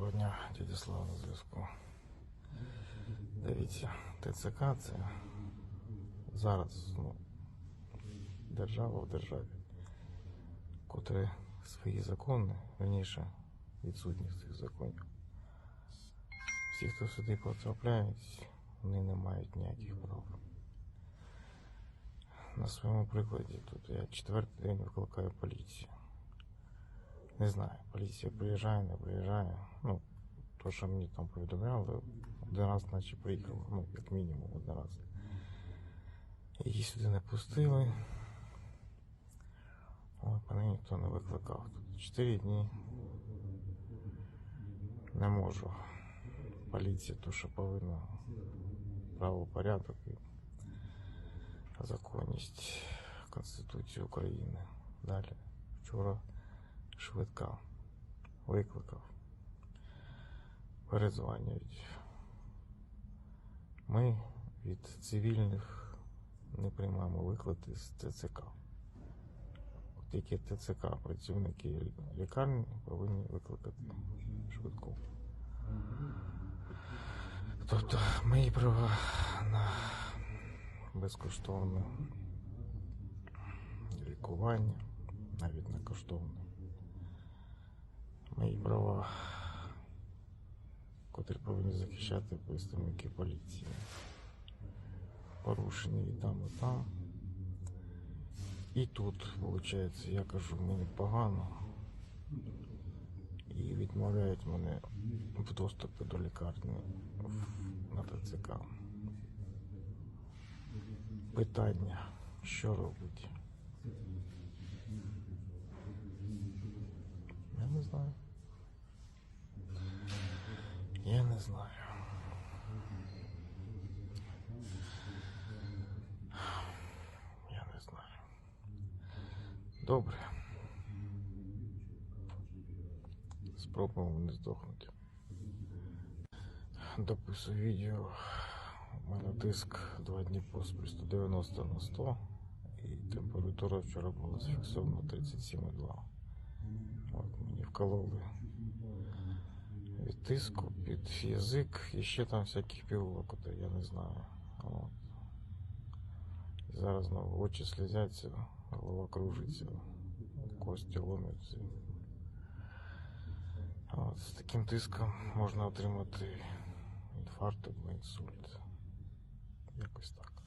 Доброго дня, дядя Слава на зв'язку. Дивіться, ТЦК це зараз ну, держава в державі, котре свої закони, раніше відсутність цих законів. Всі, хто сюди потрапляють, вони не мають ніяких прав. На своєму прикладі тут я четвертий день викликаю поліцію. Не знаю, поліція приїжджає, не приїжджає. Ну, то, що мені там повідомляли, один раз наче приїхала, ну, як мінімум один раз. Її сюди не пустили. Ой, мене ніхто не викликав. Тут чотири дні не можу. Поліція, то, що повинна правопорядок і законність Конституції України. Далі. Вчора швидка викликав. Передзвонюють. Ми від цивільних не приймаємо виклики з ТЦК. Тільки ТЦК, працівники лікарні повинні викликати швидку. Тобто мої права на безкоштовне лікування, навіть на коштовне. Мої права, котрі повинні захищати представники поліції. Порушені і там, і там. І тут, виходить, я кажу, мені погано. І відмовляють мене в доступі до лікарні на ТЦК. Питання, що робить? Я не знаю. Я не знаю. Я не знаю. Добре. Спробуємо не здохнути. Дописую відео. У мене тиск два дні поспіль 190 на 100. І температура вчора була зафіксована 37,2. От мені вкололи тиску, під язик і ще там всяких пігулок, я не знаю. От. Зараз знову очі слізяться, голова кружиться, кості ломляться. От, з таким тиском можна отримати інфаркт або інсульт. Якось так.